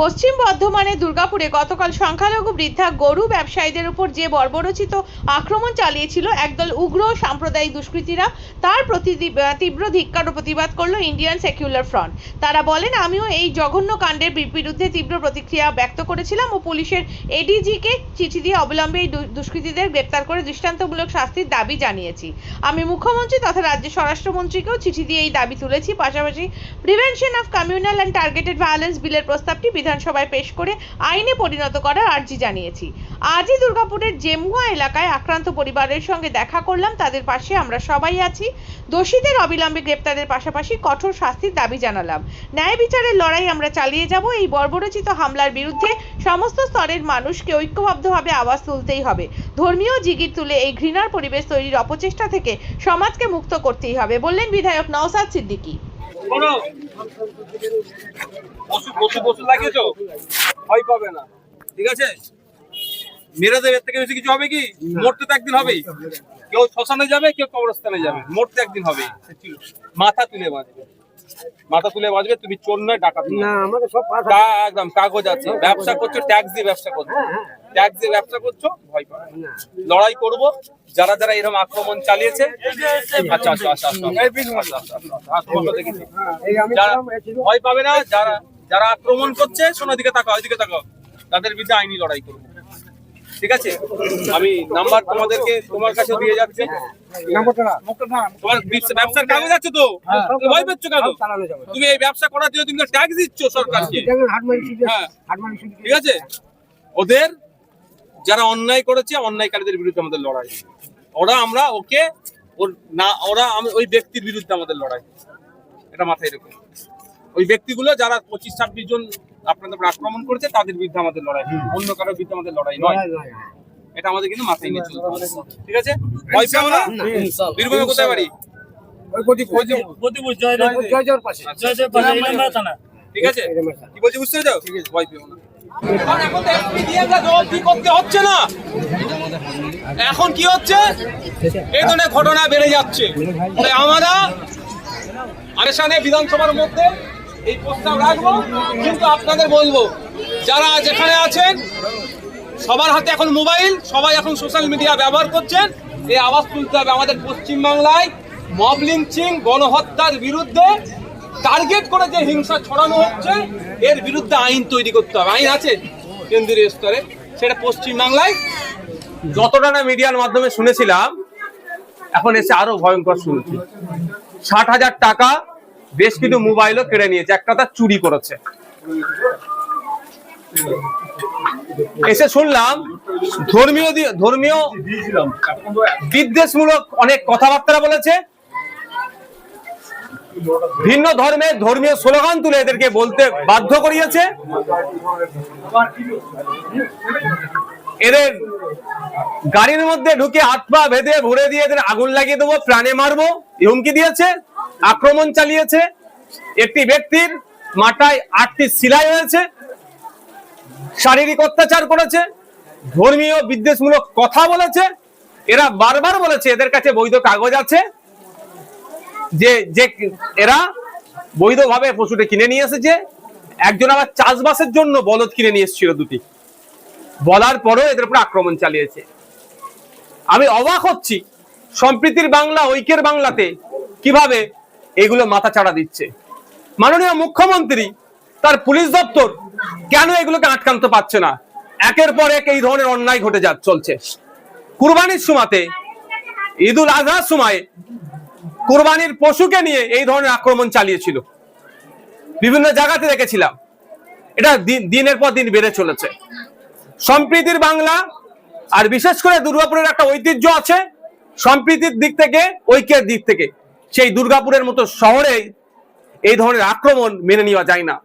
পশ্চিম বর্ধমানের দুর্গাপুরে গতকাল সংখ্যালঘু বৃদ্ধা গরু ব্যবসায়ীদের উপর যে বর্বরচিত আক্রমণ চালিয়েছিল, একদল উগ্র সাম্প্রদায়িক দুষ্কৃতীরা, তার প্রতি তীব্র ধিক্কার ও প্রতিবাদ করল ইন্ডিয়ান সেকুলার ফ্রন্ট। তারা বলেন, আমিও এই জঘন্য কাণ্ডের বিরুদ্ধে তীব্র প্রতিক্রিয়া ব্যক্ত করেছিলাম ও পুলিশের এডিজিকে চিঠি দিয়ে অবিলম্বে এই দুষ্কৃতীদের গ্রেপ্তার করে দৃষ্টান্তমূলক শাস্তির দাবি জানিয়েছি। আমি মুখ্যমন্ত্রী তথা রাজ্যের স্বরাষ্ট্রমন্ত্রীকেও চিঠি দিয়ে এই দাবি তুলেছি। পাশাপাশি, prevention of communal and targeted violence বিলের প্রস্তাবটি বিধানসভায় পেশ করে আইনে পরিণত করার আর্জি জানিয়েছি। আজই দুর্গাপুরের জেমুয়া এলাকায় আক্রান্ত পরিবারের সঙ্গে দেখা করলাম, তাদের পাশে আমরা সবাই আছি। দোষীদের অবিলম্বে গ্রেপ্তারের পাশাপাশি কঠোর শাস্তির দাবি জানালাম। ন্যায় বিচারের লড়াই আমরা চালিয়ে যাব। এই বর্বরচিত হামলার বিরুদ্ধে সমস্ত স্তরের মানুষকে ঐক্যবদ্ধভাবে আওয়াজ তুলতেই হবে। ধর্মীয় জিগির তুলে এই ঘৃণার পরিবেশ তৈরির অপচেষ্টা থেকে সমাজকে মুক্ত করতেই হবে, বললেন বিধায়ক নওসাদ সিদ্দিকী। শোনো। বসু পশু লাগিয়েছো? ভয় পাবে না। ঠিক আছে? মেরে দেবে থেকে বেশি কিছু হবে কি? মরতে তো একদিন হবেই। কেউ শ্মশানে যাবে, কেউ কবরস্থানে যাবে। মরতে একদিন হবে মাথা তুলে বাঁচবে মাথা তুলে বাঁচবে তুমি চোর নয় ডাকাত না আমাকে সব তা একদম কাগজ আছে ব্যবসা করছ ট্যাক্স দিয়ে ব্যবসা করছ ট্যাক্স দিয়ে ব্যবসা করছ ভয় পাবে লড়াই করব যারা যারা এরকম আক্রমণ চালিয়েছে আচ্ছা আচ্ছা আচ্ছা আচ্ছা আচ্ছা, আচ্ছা, আচ্ছা, হ্যাঁ। ভয় পাবে না যারা যারা আক্রমণ করছে শোনো দিকে তাকাও ওইদিকে তাকাও তাদের বিরুদ্ধে আইনি লড়াই করব ঠিক আছে? আমি নাম্বার তোমাদেরকে তোমার কাছে দিয়ে যাচ্ছি। তোমার ব্যবসার কাগজ আছে তো? ভয় পাচ্ছ কেন। তুমি এই ব্যবসা করার জন্য তুমি তো ট্যাক্স দিচ্ছ সরকারকে। শুধু- হ্যাঁ। ঠিক আছে? ওদের যারা অন্যায় করেছে অন্যায়কারীদের বিরুদ্ধে আমাদের লড়াই। ওরা আমরা ওকে ওর না ওরা আমি- ওই ব্যক্তির বিরুদ্ধে আমাদের লড়াই। এটা মাথায় রেখো। ওই ব্যক্তিগুলো যারা পঁচিশ ছাব্বিশ জন আপনাদের উপর আক্রমণ করেছে তাদের বিরুদ্ধে আমাদের লড়াই অন্য কারোর বিরুদ্ধে আমাদের লড়াই নয়। এটা আমাদের কিন্তু মাথায় নিয়ে চলতে হবে। ঠিক আছে? ভয় পেও না? বীরভূমে কোথায় বাড়ি? ঠিক আছে? কি বলছি বুঝতে ভয় পেও না। এখন তো করতে হচ্ছে না। এখন কি হচ্ছে? এই ধরনের ঘটনা বেড়ে যাচ্ছে। তাই আমরা আরেসানে বিধানসভার মধ্যে এই প্রস্তাব রাখব, কিন্তু আপনাদের বলব, যারা যেখানে আছেন, সবার হাতে এখন মোবাইল, সবাই এখন সোশ্যাল মিডিয়া ব্যবহার করছেন। এই আওয়াজ তুলতে হবে আমাদের পশ্চিমবাংলায়। মব লিঞ্চিং, গণহত্যার বিরুদ্ধে টার্গেট করে যে হিংসা ছড়ানো হচ্ছে, এর বিরুদ্ধে আইন তৈরি করতে হবে। আইন আছে কেন্দ্রীয় স্তরে, সেটা পশ্চিমবাংলায়। যতটা না মিডিয়ার মাধ্যমে শুনেছিলাম, এখন এসে আরও ভয়ঙ্কর শুনছি। ষাট হাজার টাকা বেশ কিছু মোবাইলও কেড়ে নিয়েছে। একটা তার চুরি করেছে। এসে শুনলাম, ধর্মীয় ধর্মীয় বিদ্বেষমূলক অনেক কথাবার্তা বলেছে। ভিন্ন ধর্মের ধর্মীয় স্লোগান তুলে এদেরকে বলতে বাধ্য করিয়েছে। এদের গাড়ির মধ্যে ঢুকে পা বেঁধে ভরে দিয়ে এদের আগুন লাগিয়ে দেবো, প্রাণে মারবো হুমকি দিয়েছে। আক্রমণ চালিয়েছে। একটি ব্যক্তির মাথায় আটটি সিলাই হয়েছে শারীরিক অত্যাচার করেছে। ধর্মীয় বিদ্বেষমূলক কথা বলেছে। এরা বারবার বলেছে, এদের কাছে বৈধ কাগজ আছে। যে যে এরা বৈধভাবে পশুটা কিনে নিয়ে এসেছে। একজন আবার চাষবাসের জন্য বলদ কিনে নিয়ে এসেছিল দুটি। বলার পরেও এদের উপর আক্রমণ চালিয়েছে। আমি অবাক হচ্ছি, সম্প্রীতির বাংলা, ঐক্যের বাংলাতে কীভাবে এগুলো মাথা চাড়া দিচ্ছে। মাননীয় মুখ্যমন্ত্রী, তার পুলিশ দপ্তর কেন এগুলোকে আটকানতে পারছে না? একের পর এক এই ধরনের অন্যায় ঘটে যা চলছে। কুরবানির সময়তে ঈদুল আজহার সময় কুরবানির পশুকে নিয়ে এই ধরনের আক্রমণ চালিয়েছিল। বিভিন্ন জায়গাতে দেখেছিলাম। এটা দিন- দিনের পর দিন বেড়ে চলেছে। সম্প্রীতির বাংলা, আর বিশেষ করে দুর্গাপুরের একটা ঐতিহ্য আছে, সম্প্রীতির দিক থেকে, ঐক্যের দিক থেকে। সেই দুর্গাপুরের মতো শহরে এই ধরনের আক্রমণ মেনে নেওয়া যায় না।